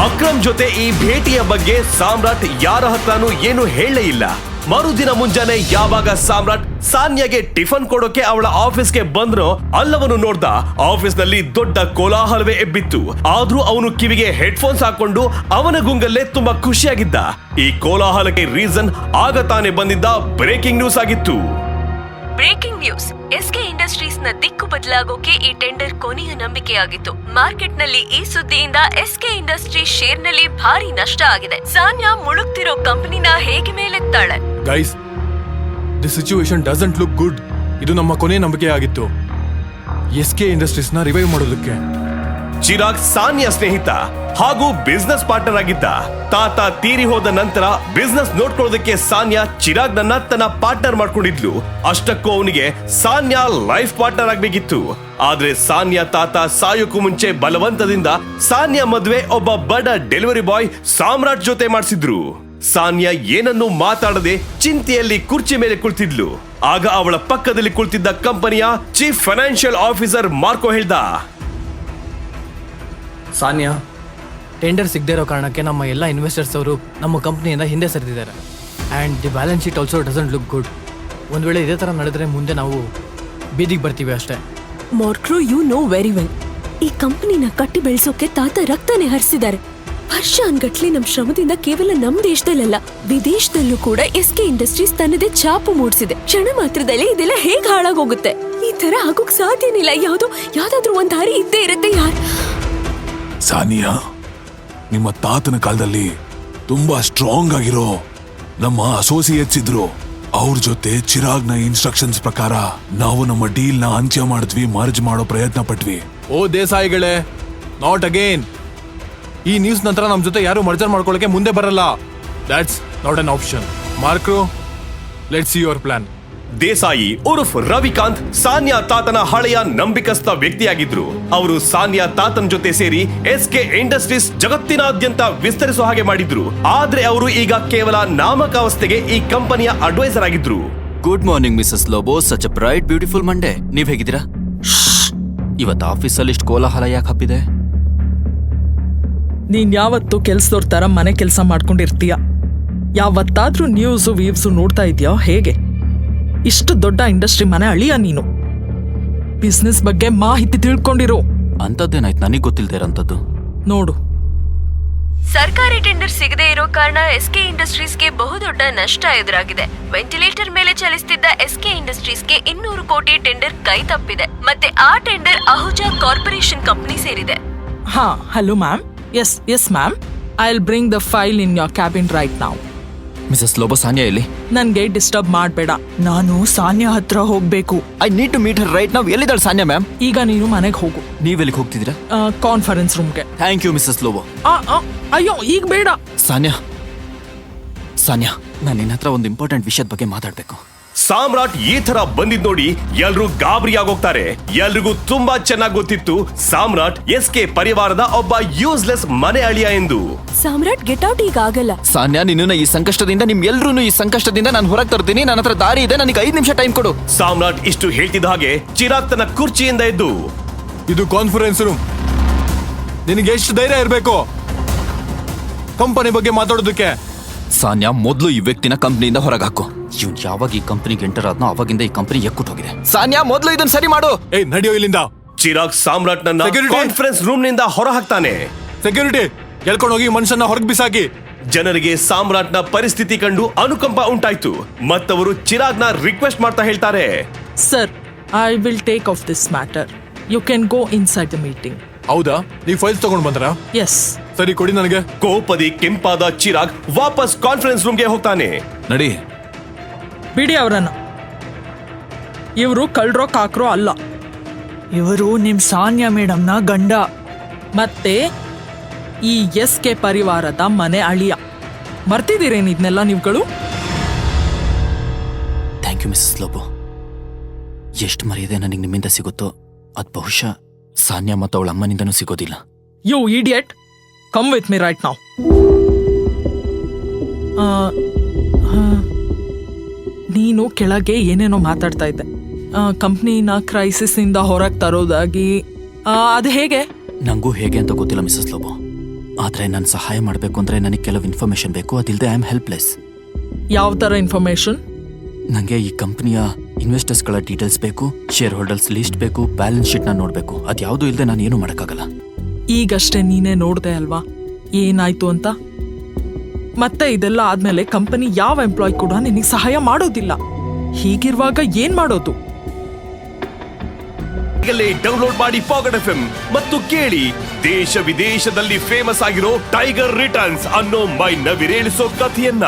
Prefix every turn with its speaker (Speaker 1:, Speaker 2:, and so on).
Speaker 1: ಅಕ್ರಮ್ ಜೊತೆ ಈ ಭೇಟಿಯ ಬಗ್ಗೆ ಸಾಮ್ರಾಟ್ ಯಾರ ಹತ್ರನೂ ಏನು ಹೇಳಲೇ ಇಲ್ಲ. ಮರುದಿನ ಮುಂಜಾನೆ ಯಾವಾಗ ಸಾಮ್ರಾಟ್ ಸಾನ್ಯಾಗೆ ಟಿಫನ್ ಕೊಡೋಕೆ ಅವಳ ಆಫೀಸ್ಗೆ ಬಂದ್ರೋ ಅಲ್ಲವನು ನೋಡ್ದ ಆಫೀಸ್ನಲ್ಲಿ ದೊಡ್ಡ ಕೋಲಾಹಲವೇ ಎಬ್ಬಿತ್ತು. ಆದ್ರೂ ಅವನು ಕಿವಿಗೆ ಹೆಡ್ಫೋನ್ಸ್ ಹಾಕೊಂಡು ಅವನ ಗುಂಗಲ್ಲೇ ತುಂಬಾ ಖುಷಿಯಾಗಿದ್ದ. ಈ ಕೋಲಾಹಲಕ್ಕೆ ರೀಸನ್ ಆಗ ತಾನೇ ಬಂದಿದ್ದ ಬ್ರೇಕಿಂಗ್ ನ್ಯೂಸ್ ಆಗಿತ್ತು.
Speaker 2: Breaking news. ಎಸ್ಕೆ ಇಂಡಸ್ಟ್ರೀಸ್ನ ದಿಕ್ಕು ಬದಲಾಗೋಕೆ ಈ ಟೆಂಡರ್ ಕೊನೆಯ ನಂಬಿಕೆಯಾಗಿತ್ತು. ಮಾರ್ಕೆಟ್ನಲ್ಲಿ ಈ ಸುದ್ದಿಯಿಂದ ಎಸ್ಕೆ ಇಂಡಸ್ಟ್ರೀಸ್ ಶೇರ್ನಲ್ಲಿ ಭಾರಿ ನಷ್ಟ ಆಗಿದೆ. ಸಾನ್ಯಾ ಮುಳುಗ್ತಿರೋ ಕಂಪನಿನ ಹೇಗೆ ಮೇಲೆತ್ತಾಳೆ?
Speaker 3: Guys the situation doesn't look good ಇದು ನಮ್ಮ ಕೊನೆ ನಂಬಿಕೆ ಆಗಿತ್ತು ಎಸ್ ಕೆ ಇಂಡಸ್ಟ್ರೀಸ್ನ ರಿವೈವ್ ಮಾಡೋದಕ್ಕೆ.
Speaker 1: ಚಿರಾಗ್ ಸಾನ್ಯ ಸ್ನೇಹಿತ ಹಾಗೂ ಬಿಸ್ನೆಸ್ ಪಾರ್ಟ್ನರ್ ಆಗಿದ್ದ ತಾತ ತೀರಿ ಹೋದ ನಂತರ ಬಿಸ್ನೆಸ್ ನೋಡ್ಕೊಳ್ಳೋದಕ್ಕೆ ಸಾನ್ಯಾ ಚಿರಾಗ್ ನನ್ನ ತನ್ನ ಪಾರ್ಟ್ನರ್ ಮಾಡ್ಕೊಂಡಿದ್ಲು. ಅಷ್ಟಕ್ಕೂ ಅವನಿಗೆ ಸಾನ್ಯಾ ಲೈಫ್ ಪಾರ್ಟ್ನರ್ ಆಗ್ಬೇಕಿತ್ತು. ಆದ್ರೆ ಸಾನ್ಯಾ ತಾತ ಸಾಯೋಕ್ಕೂ ಮುಂಚೆ ಬಲವಂತದಿಂದ ಸಾನ್ಯಾ ಮದ್ವೆ ಒಬ್ಬ ಬಡ ಡೆಲಿವರಿ ಬಾಯ್ ಸಾಮ್ರಾಟ್ ಜೊತೆ ಮಾಡಿಸಿದ್ರು. ಸಾನ್ಯಾ ಏನನ್ನು ಮಾತಾಡದೆ ಚಿಂತೆಯಲ್ಲಿ ಕುರ್ಚಿ ಮೇಲೆ ಕುಳಿತಿದ್ಲು. ಆಗ ಅವಳ ಪಕ್ಕದಲ್ಲಿ ಕುಳಿತಿದ್ದ ಕಂಪನಿಯ ಚೀಫ್ ಫೈನಾನ್ಷಿಯಲ್ ಆಫೀಸರ್ ಮಾರ್ಕೋ ಹೇಳ್ದ
Speaker 4: ಸಾನ್ಯಾ ಟೆಂಡರ್ ಸಿಗದೇ ಇರೋ ಕಾರಣಕ್ಕೆ ನಮ್ಮ ಎಲ್ಲ ಇನ್ವೆಸ್ಟರ್ಸ್ ಅವರು ನಮ್ಮ ಕಂಪ್ನಿಯಿಂದ ಹಿಂದೆ ಸರಿದಿದ್ದಾರೆ. And the balance sheet also doesn't look good ಒಂದು ವೇಳೆ ಇದೇ ಥರ ನಡೆದ್ರೆ ಮುಂದೆ ನಾವು ಬೀದಿಗೆ ಬರ್ತೀವಿ ಅಷ್ಟೇ.
Speaker 5: ಮಾರ್ಕ್ರೋ ಯು ನೋ ವೆರಿ ವೆಲ್ ಈ ಕಂಪನಿನ ಕಟ್ಟಿ ಬೆಳೆಸೋಕೆ ತಾತ ರಕ್ತನೇ ಹರಿಸಿದ್ದಾರೆ. ವರ್ಷ ಅನ್ಗಟ್ಲೆ ನಮ್ಮ ಶ್ರಮದಿಂದ ಕೇವಲ ನಮ್ಮ ದೇಶದಲ್ಲಲ್ಲ, ವಿದೇಶದಲ್ಲೂ ಕೂಡ ಎಸ್ ಕೆ ಇಂಡಸ್ಟ್ರೀಸ್ ತನ್ನದೇ ಛಾಪು ಮೂಡಿಸಿದೆ. ಕ್ಷಣ ಮಾತ್ರದಲ್ಲಿ ಇದೆಲ್ಲ ಹೇಗೆ ಹಾಳಾಗೋಗುತ್ತೆ? ಈ ತರ ಆಗೋಕ್ ಸಾಧ್ಯನಿಲ್ಲ ಯಾವ್ದೋ ಯಾವ್ದಾದ್ರು ಒಂದ್ ದಾರಿ ಇದ್ದೇ ಇರುತ್ತೆ ಯಾರ್?
Speaker 6: ಸಾನಿಯಾ, ನಿಮ್ಮ ತಾತನ ಕಾಲದಲ್ಲಿ ತುಂಬಾ ಸ್ಟ್ರಾಂಗ್ ಆಗಿರೋ ನಮ್ಮ ಅಸೋಸಿಯೇಟ್ಸ್ ಇದ್ರು. ಅವ್ರ ಜೊತೆ ಚಿರಾಗ್ನ ಇನ್ಸ್ಟ್ರಕ್ಷನ್ಸ್ ಪ್ರಕಾರ ನಾವು ನಮ್ಮ ಡೀಲ್ನ ಅಂತ್ಯ ಮಾಡಿದ್ವಿ ಮರ್ಜ್ ಮಾಡೋ ಪ್ರಯತ್ನ ಪಟ್ವಿ.
Speaker 3: ಓ ದೇಸಾಯಿಗಳೇ ನಾಟ್ ಅಗೇನ್ ಈ ನ್ಯೂಸ್ ನಂತರ ನಮ್ಮ ಜೊತೆ ಯಾರು ಮರ್ಜರ್ ಮಾಡ್ಕೊಳ್ಳೋಕೆ ಮುಂದೆ ಬರಲ್ಲ. That's not an option ಮಾರ್ಕ್ರು let see your plan
Speaker 1: Desai ಉರ್ಫ್ Ravikant Sanya ತಾತನ ಹಳೆಯ ನಂಬಿಕಸ್ಥ ವ್ಯಕ್ತಿಯಾಗಿದ್ರು. ಅವರು ಸಾನ್ಯಾ ತಾತನ್ ಜೊತೆ ಸೇರಿ ಎಸ್ ಕೆ ಇಂಡಸ್ಟ್ರೀಸ್ ಜಗತ್ತಿನಾದ್ಯಂತ ವಿಸ್ತರಿಸುವ ಹಾಗೆ ಮಾಡಿದ್ರು. ಆದ್ರೆ ಅವರು ಈಗ ಕೇವಲ ನಾಮಕಾವಸ್ಥೆಗೆ ಈ ಕಂಪನಿಯ ಅಡ್ವೈಸರ್ ಆಗಿದ್ರು.
Speaker 7: Good morning Mrs Lobo such a bright beautiful Monday ನೀವ್ ಹೇಗಿದ್ದೀರಾ? ಇವತ್ತು ಆಫೀಸಲ್ಲಿ ಇಷ್ಟು ಕೋಲಾಹಲ ಯಾಕೆ ಹಬ್ಬಿದೆ?
Speaker 8: ನೀನ್ ಯಾವತ್ತು ಕೆಲ್ಸದವ್ರ ತರ ಮನೆ ಕೆಲಸ ಮಾಡ್ಕೊಂಡಿರ್ತೀಯ. ಯಾವತ್ತಾದ್ರೂ ನ್ಯೂಸು ವೀವ್ಸು ನೋಡ್ತಾ ಇದೆಯಾ? ಹೇಗೆ? ಇಷ್ಟು ದೊಡ್ಡ ಇಂಡಸ್ಟ್ರಿ ಮನೆ ಅಳಿಯ ನೀನು. ಬಿಸ್ನೆಸ್ ಬಗ್ಗೆ ಮಾಹಿತಿ ತಿಳ್ಕೊಂಡಿರು.
Speaker 7: ಅಂತದ್ದೇನಾಯ್ತು? ನನಗೆ ಗೊತ್ತಿಲ್ಲದೆ ಇರೋಂಥದ್ದು.
Speaker 8: ನೋಡು.
Speaker 2: ಸರ್ಕಾರಿ ಟೆಂಡರ್ ಸಿಗದೇ ಇರೋ ಕಾರಣ ಎಸ್ಕೆ ಇಂಡಸ್ಟ್ರೀಸ್ಗೆ ಬಹುದೊಡ್ಡ ನಷ್ಟ ಎದುರಾಗಿದೆ. ವೆಂಟಿಲೇಟರ್ ಮೇಲೆ ಚಲಿಸುತ್ತಿದ್ದ ಎಸ್ಕೆ ಇಂಡಸ್ಟ್ರೀಸ್ಗೆ ಇನ್ನೂರು ಕೋಟಿ ಟೆಂಡರ್ ಕೈ ತಪ್ಪಿದೆ. ಮತ್ತೆ ಆ ಟೆಂಡರ್ ಅಹುಜಾ ಕಾರ್ಪೊರೇಷನ್ ಕಂಪನಿ ಸೇರಿದೆ.
Speaker 8: ಹಾ hello ma'am yes yes ma'am I will bring the file in your cabin right ನಾವು
Speaker 7: ಮಿಸಸ್ ಲೋಬೋ ಸಾನ್ಯಾ ಎಲ್ಲಿ?
Speaker 8: ನನ್ಗೆ ಡಿಸ್ಟರ್ಬ್ ಮಾಡಬೇಡ. ನಾನು ಸಾನ್ಯಾ ಹತ್ರ ಹೋಗ್ಬೇಕು.
Speaker 7: I need to meet her right ನಾವು ಎಲ್ಲಿದ್ದಾಳೆ ಸಾನ್ಯಾ ಮ್ಯಾಮ್
Speaker 8: ಈಗ ನೀನು ಮನೆಗೆ ಹೋಗು.
Speaker 7: ನೀವೆಲ್ಲಿಗೆ ಹೋಗ್ತಿದ್ದೀರಾ?
Speaker 8: ಕಾನ್ಫರೆನ್ಸ್ ರೂಮ್ಗೆ
Speaker 7: ಥ್ಯಾಂಕ್ ಯು ಮಿಸಸ್ ಲೋಬೋ
Speaker 8: ಅಯ್ಯೋ ಈಗ ಬೇಡ.
Speaker 7: ಸಾನ್ಯಾ ಸಾನ್ಯಾ ನಾನು ನಿನ್ನ ಹತ್ರ ಒಂದು ಇಂಪಾರ್ಟೆಂಟ್ ವಿಷಯದ ಬಗ್ಗೆ ಮಾತಾಡಬೇಕು.
Speaker 1: ಸಾಮ್ರಾಟ್ ಈ ತರ ಬಂದಿದ್ ನೋಡಿ ಎಲ್ರು ಗಾಬರಿ ಆಗೋಗ್ತಾರೆ. ಎಲ್ರಿಗೂ ತುಂಬಾ ಚೆನ್ನಾಗಿ ಗೊತ್ತಿತ್ತು ಸಾಮ್ರಾಟ್ ಎಸ್ ಕೆ ಪರಿವಾರದ ಒಬ್ಬ ಯೂಸ್ಲೆಸ್ ಮನೆ ಅಳಿಯ ಎಂದು.
Speaker 5: ಸಾಮ್ರಾಟ್ ಗೆಟ್ ಔಟ್ ಈಗ ಆಗಲ್ಲ.
Speaker 7: ಸಾನ್ಯಾ ನಿನ್ನ ಈ ಸಂಕಷ್ಟದಿಂದ ನಿಮ್ ಎಲ್ರೂ ಈ ಸಂಕಷ್ಟದಿಂದ ನಾನು ಹೊರಗೆ ತರ್ತೀನಿ. ನನ್ನ ಹತ್ರ ದಾರಿ ಇದೆ ನನಗೆ ಐದು ನಿಮಿಷ ಟೈಮ್ ಕೊಡು.
Speaker 1: ಸಾಮ್ರಾಟ್ ಇಷ್ಟು ಹೇಳ್ತಿದ್ದ ಹಾಗೆ ಚಿರಾಗ್ ತನ್ನ ಕುರ್ಚಿಯಿಂದ ಎದ್ದು.
Speaker 3: ಇದು ಕಾನ್ಫರೆನ್ಸ್ ರೂಮ್ ನಿನಗೆ ಎಷ್ಟು ಧೈರ್ಯ ಇರಬೇಕು? ಕಂಪನಿ ಬಗ್ಗೆ ಮಾತಾಡೋದಕ್ಕೆ.
Speaker 7: ಸಾನ್ಯಾ ಮೊದಲು ಈ ವ್ಯಕ್ತಿನ ಕಂಪ್ನಿಯಿಂದ ಹೊರಗೆ ಹಾಕು ಇವ್ನು ಯಾವಾಗ ಈ ಕಂಪ್ನಿಗೆ ಎಂಟರ್ ಆದ್ನೋ ಅವಾಗಿಂದ ಈ ಕಂಪ್ನಿ ಎಕ್ಕುಟ್ ಹೋಗಿದೆ. ಸಾನ್ಯಾ ಮೊದಲು ಇದನ್ನ ಸರಿ ಮಾಡು.
Speaker 3: ಏ ನಡೆಯೋ ಇಲ್ಲಿಂದ.
Speaker 1: ಚಿರಾಗ್ ಸಾಮ್ರಾಟ್ ನನ್ನ
Speaker 3: Security.
Speaker 1: ಕಾನ್ಫರೆನ್ಸ್ ರೂಮ್ನಿಂದ ಹೊರ ಹಾಕ್ತಾನೆ
Speaker 3: ಸೆಕ್ಯೂರಿಟಿ ಎಳ್ಕೊಂಡು ಹೋಗಿ ಮನುಷ್ಯನ ಹೊರಗೆ ಬಿಸಾಕಿ.
Speaker 1: ಜನರಿಗೆ ಸಾಮ್ರಾಟ್ನ ಪರಿಸ್ಥಿತಿ ಕಂಡು ಅನುಕಂಪ ಉಂಟಾಯ್ತು. ಮತ್ತವರು ಚಿರಾಗ್ನ ರಿಕ್ವೆಸ್ಟ್ ಮಾಡ್ತಾ ಹೇಳ್ತಾರೆ.
Speaker 8: Sir I will take off this matter you can go inside the meeting
Speaker 3: ಹೌದಾ? ನೀವು ಫೈಲ್ಸ್ ತಗೊಂಡು ಬಂದ್ರ?
Speaker 8: ಎಸ್
Speaker 3: ಸರಿ ಕೊಡಿ ನನಗೆ.
Speaker 1: ಕೋಪದಿ ಕೆಂಪಾದ ಚಿರಾಗ್ ವಾಪಸ್ ಕಾನ್ಫರೆನ್ಸ್ ರೂಮ್ಗೆ ಹೋಗ್ತಾನೆ.
Speaker 6: ನಡಿ.
Speaker 8: ಬಿಡಿ ಅವರನ್ನ. ಇವರು ಕಳ್ರೋ ಕಾಕ್ರೋ ಅಲ್ಲ. ಇವರು ನಿಮ್ ಸಾನ್ಯಾ ಮೇಡಮ್ನ ಗಂಡ. ಮತ್ತೆ ಈ ಎಸ್ ಕೆ ಪರಿವಾರದ ಮನೆ ಅಳಿಯ. ಮರ್ತಿದ್ದೀರೇನು ಇದನ್ನೆಲ್ಲ ನೀವುಗಳು?
Speaker 7: ಥ್ಯಾಂಕ್ ಯು ಮಿಸ್ ಲೋಬೋ ಎಷ್ಟು ಮರ್ಯಾದೆ ನನಗೆ ನಿಮ್ಮಿಂದ ಸಿಗುತ್ತೋ ಅದು ಬಹುಶಃ ಸಾನ್ಯಾ ಮತ್ತು ಅವಳ ಅಮ್ಮನಿಂದನೂ ಸಿಗೋದಿಲ್ಲ.
Speaker 8: You idiot come with me right ನಾವು ನೀನು ಕೆಳಗೆ ಏನೇನೋ ಮಾತಾಡ್ತಾ ಇದ್ದೆ. ಕಂಪ್ನಿನ ಕ್ರೈಸಿಸ್ನಿಂದ ಹೊರಗೆ ತರೋದಾಗಿ ಅದು ಹೇಗೆ?
Speaker 7: ನಂಗೂ ಹೇಗೆ ಅಂತ ಗೊತ್ತಿಲ್ಲ ಮಿಸಸ್ ಲೋಬೋ. ಆದ್ರೆ ನಾನು ಸಹಾಯ ಮಾಡಬೇಕು ಅಂದ್ರೆ ನನಗೆ ಕೆಲವು ಇನ್ಫಾರ್ಮೇಶನ್ ಬೇಕು. ಅದಿಲ್ಲದೆ ಐ ಆಮ್ ಹೆಲ್ಪ್ಲೆಸ್
Speaker 8: ಯಾವ ಥರ ಇನ್ಫಾರ್ಮೇಶನ್
Speaker 7: ನನಗೆ ಈ ಕಂಪ್ನಿಯ ಇನ್ವೆಸ್ಟರ್ಸ್ಗಳ ಡೀಟೇಲ್ಸ್ ಬೇಕು ಶೇರ್ ಹೋಲ್ಡರ್ಸ್ ಲಿಸ್ಟ್ ಬೇಕು ಬ್ಯಾಲೆನ್ಸ್ ಶೀಟ್ನ ನೋಡಬೇಕು. ಅದ್ಯಾವುದೂ ಇಲ್ಲದೆ ನಾನು ಏನು ಮಾಡೋಕ್ಕಾಗಲ್ಲ.
Speaker 8: ಈಗಷ್ಟೇ ನೀನೇ ನೋಡ್ದೆ ಅಲ್ವಾ? ಏನಾಯ್ತು ಅಂತ? ಮತ್ತೆ ಇದೆಲ್ಲ ಆದ್ಮೇಲೆ ಕಂಪನಿ ಯಾವ ಎಂಪ್ಲಾಯ್ ಕೂಡ ನಿನಗೆ ಸಹಾಯ ಮಾಡೋದಿಲ್ಲ. ಹೀಗಿರುವಾಗ ಏನ್ ಮಾಡೋದು?
Speaker 1: ಈಗಲೇ ಡೌನ್ಲೋಡ್ ಮಾಡಿ ಪಾಕೆಟ್ ಎಫ್ ಮತ್ತು ಕೇಳಿ. ದೇಶ ವಿದೇಶದಲ್ಲಿ ಫೇಮಸ್ ಆಗಿರೋ ಟೈಗರ್ ರಿಟರ್ನ್ಸ್ ಅನ್ನೋ ಮೈ ನವಿರೇಳಿಸೋ ಕಥೆಯನ್ನ.